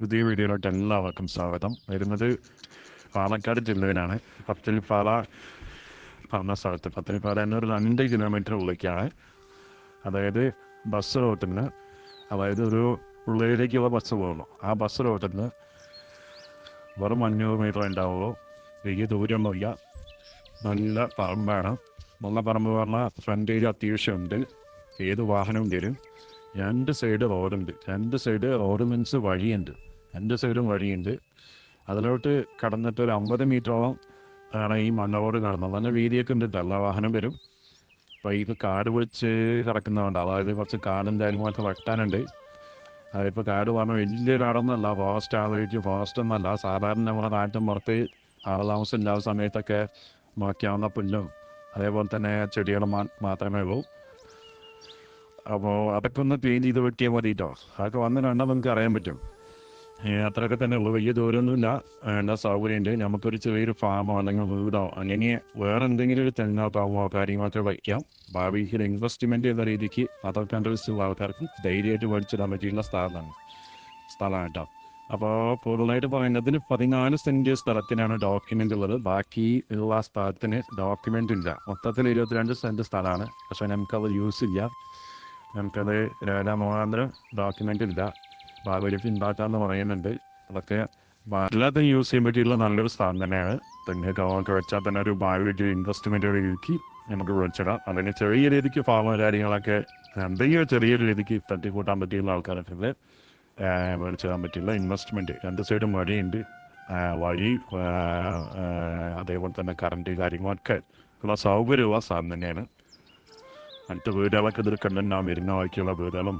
പുതിയ വീഡിയോയിലോട്ട് എല്ലാവർക്കും സ്വാഗതം. വരുന്നത് പാലക്കാട് ജില്ലയിലാണ്. പത്തിരിപ്പാല പറഞ്ഞ സ്ഥലത്ത്. പത്തിരിപ്പാല എന്നൊരു രണ്ട് കിലോമീറ്റർ ഉള്ളിലേക്കാണ്. അതായത് ബസ് റൂട്ടിൽ നിന്ന് അതായത് ഒരു ഉള്ളിലേക്കുള്ള ബസ് പോകുന്നു ആ ബസ് റൂട്ടിൽ നിന്ന് വെറും അഞ്ഞൂറ് മീറ്റർ ഉണ്ടാവുള്ളൂ. വലിയ ദൂരമൊന്നുമില്ല. നല്ല പറമ്പാണ്. നല്ല പറമ്പ് പറഞ്ഞാൽ ഫ്രണ്ടേജ് അത്യാവശ്യമുണ്ട്. ഏത് വാഹനവും തരും രണ്ട് സൈഡ് റോഡുണ്ട് രണ്ട് സൈഡ് റോഡ് മീൻസ് വഴിയുണ്ട്. രണ്ട് സൈഡും വഴിയുണ്ട്. അതിലോട്ട് കടന്നിട്ട് ഒരു അമ്പത് മീറ്ററോളം ആണ് ഈ മണ്ണോട് കാണുന്നത് നല്ല വീതിയൊക്കെ ഉണ്ട്. എല്ലാ വാഹനം വരും. അപ്പോൾ ഇത് കാട് പിടിച്ച് കിടക്കുന്നതുകൊണ്ട് അതായത് കുറച്ച് കാടും കാര്യങ്ങളൊക്കെ വെട്ടാനുണ്ട്. അതിപ്പോൾ കാട് പറഞ്ഞാൽ വലിയൊരു കാടൊന്നുമല്ല ഫോറസ്റ്റ് ആലോചിച്ച് ഫോറസ്റ്റ് ഒന്നല്ല. സാധാരണ നമ്മുടെ നാട്ടിൻ പുറത്ത് ആളതാമസം ഇല്ലാത്ത സമയത്തൊക്കെ നോക്കിയാവുന്ന പുല്ലും അതേപോലെ തന്നെ ചെടികളും മാത്രമേ ഉള്ളൂ. അപ്പോൾ അതൊക്കെ ഒന്ന് ക്ലീൻ ചെയ്ത് വെട്ടിയാൽ കേട്ടോ അതൊക്കെ വന്ന് നമുക്ക് അറിയാൻ പറ്റും. അത്രയൊക്കെ തന്നെ ഉള്ളൂ. വലിയ ദൂരമൊന്നുമില്ല എല്ലാ സൗകര്യമുണ്ട്. നമുക്കൊരു ചെറിയൊരു ഫാമോ അല്ലെങ്കിൽ വീടോ അങ്ങനെ വേറെ എന്തെങ്കിലും ഒരു തെങ്ങോ പാവോ കാര്യങ്ങളൊക്കെ വയ്ക്കാം. ഭാവിയിൽ ഇൻവെസ്റ്റ്മെന്റ് എന്ന രീതിക്ക് അതർ കൺട്രീസിലുള്ള ആൾക്കാർക്ക് ധൈര്യമായിട്ട് മേടിച്ചിടാൻ പറ്റിയുള്ള സ്ഥലമാണ്. സ്ഥലമാണ് അപ്പോൾ കൂടുതലായിട്ട് പറയുന്നതിന് പതിനാല് സെന്റ് സ്ഥലത്തിനാണ് ഡോക്യുമെന്റ് ഉള്ളത്. ബാക്കി ഉള്ള സ്ഥലത്തിന് ഡോക്യുമെന്റ് ഇല്ല. മൊത്തത്തിൽ ഇരുപത്തിരണ്ട് സെന്റ് സ്ഥലമാണ്. പക്ഷേ നമുക്കത് യൂസ് ഇല്ല. നമുക്കത് രേഖാമുഖാന്തരം ഡോക്യുമെന്റ് ഇല്ല. ഭാവിയിലേക്ക് ഉണ്ടാക്കാമെന്ന് പറയുന്നുണ്ട്. അതൊക്കെ എല്ലാത്തിനും യൂസ് ചെയ്യാൻ പറ്റിയുള്ള നല്ലൊരു സ്ഥലം തന്നെയാണ്. തെങ്ങ് കവൊക്കെ വെച്ചാൽ തന്നെ ഒരു ഭാവിയിലേക്ക് ഇൻവെസ്റ്റ്മെന്റ് രീതിക്ക് നമുക്ക് വിളിച്ചിടാം. അതിന് ചെറിയ രീതിക്ക് ഫാമ കാര്യങ്ങളൊക്കെ എന്തെങ്കിലും ചെറിയ രീതിക്ക് തട്ടിക്കൂട്ടാൻ പറ്റിയുള്ള ആൾക്കാരൊക്കെ മേടിച്ചിടാൻ പറ്റില്ല ഇൻവെസ്റ്റ്മെന്റ് രണ്ട് സൈഡും വഴിയുണ്ട്. വഴി അതേപോലെ തന്നെ കറണ്ട് കാര്യങ്ങളൊക്കെ ഉള്ള സൗകര്യമുള്ള സാധനം തന്നെയാണ്. മറ്റ് വീടുകളൊക്കെ ഇതിൽ നാം വരുന്ന ബാക്കിയുള്ള വീടുകളും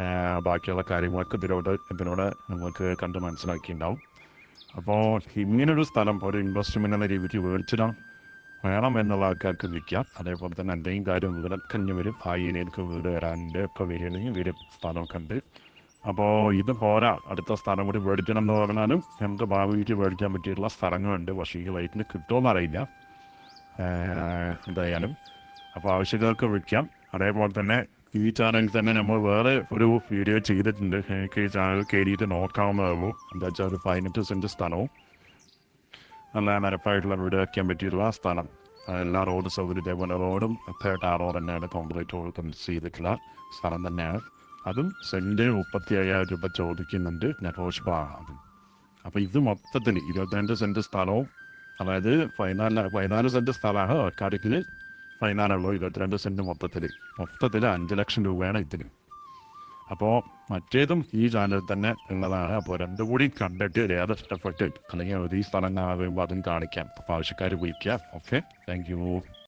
ആ, ബാക്കിയുള്ള കാര്യങ്ങളൊക്കെ ഇതിലൂടെ ഇതിനോട് നമുക്ക് കണ്ട് മനസ്സിലാക്കിയിട്ടുണ്ടാവും. അപ്പോൾ ഇങ്ങനൊരു സ്ഥലം ഒരു ഇൻവെസ്റ്റ്മെന്റ് എന്ന രീതിക്ക് മേടിച്ചിടാം. വേണം എന്നുള്ള ആൾക്കാർക്ക് വിൽക്കാം. അതേപോലെ തന്നെ എന്തെങ്കിലും കാര്യം വീടക്കഞ്ഞ് വരും. ഭായിയിലേക്ക് വീട് വരാന്റെ ഇപ്പോൾ വരികയാണെങ്കിൽ വീട് സ്ഥലമൊക്കെ ഉണ്ട്. അപ്പോൾ ഇത് പോരാ. അടുത്ത സ്ഥലം കൂടി മേടിക്കണം എന്ന് പറഞ്ഞാലും നമുക്ക് ഭാവിക്ക് മേടിക്കാൻ പറ്റിയിട്ടുള്ള സ്ഥലങ്ങളുണ്ട്. പക്ഷേ ഈ റേറ്റിന് കിട്ടുമോ എന്നറിയില്ല എന്തായാലും. അപ്പോൾ ആവശ്യക്കാർക്ക് വിളിക്കാം. അതേപോലെ തന്നെ ഈ ചാനലിൽ തന്നെ നമ്മൾ വേറെ ഒരു വീഡിയോ ചെയ്തിട്ടുണ്ട്. എനിക്ക് ഈ ചാനൽ കയറിയിട്ട് നോക്കാവുന്നതാണ് ഉള്ളൂ എന്താ വെച്ചാൽ ഒരു പതിനെട്ട് സെന്റ് സ്ഥലവും. നല്ല നിരപ്പായിട്ടുള്ള വീട് വയ്ക്കാൻ പറ്റിയിട്ടുള്ള സ്ഥലം. എല്ലാ റോഡ് സൗകര്യം ഇതേപോലെ റോഡും ഒക്കെ ആ റോഡ് തന്നെയാണ്. കോൺക്രീറ്റ് റോഡ് തന്നെ ചെയ്തിട്ടുള്ള സ്ഥലം തന്നെയാണ്. അതും സെന്റിന് മുപ്പത്തി അയ്യായിരം രൂപ ചോദിക്കുന്നുണ്ട് നെഗോഷ്യബിളാണ് അപ്പോൾ ഇത് മൊത്തത്തിൽ ഇരുപത്തിരണ്ട് സെന്റ് സ്ഥലവും. അതായത് പതിനാല് പതിനാല് സെന്റ് സ്ഥലമാണ് ഒക്കാടിക്കിൽ പതിനാലുള്ളൂ ഇരുപത്തിരണ്ട് സെന്റ് മൊത്തത്തിൽ മൊത്തത്തിൽ അഞ്ച് ലക്ഷം രൂപയാണ് ഇതിന് അപ്പോൾ മറ്റേതും ഈ ചാനൽ തന്നെ ഉള്ളതാണ്. അപ്പോൾ രണ്ടും കൂടി കണ്ടിട്ട് ഏത് ഇഷ്ടപ്പെട്ട് അല്ലെങ്കിൽ ഒരു സ്ഥലം കാണുമ്പോൾ അതും കാണിക്കാം. അപ്പോൾ ആവശ്യക്കാർ വിളിക്കാം. ഓക്കെ? Thank you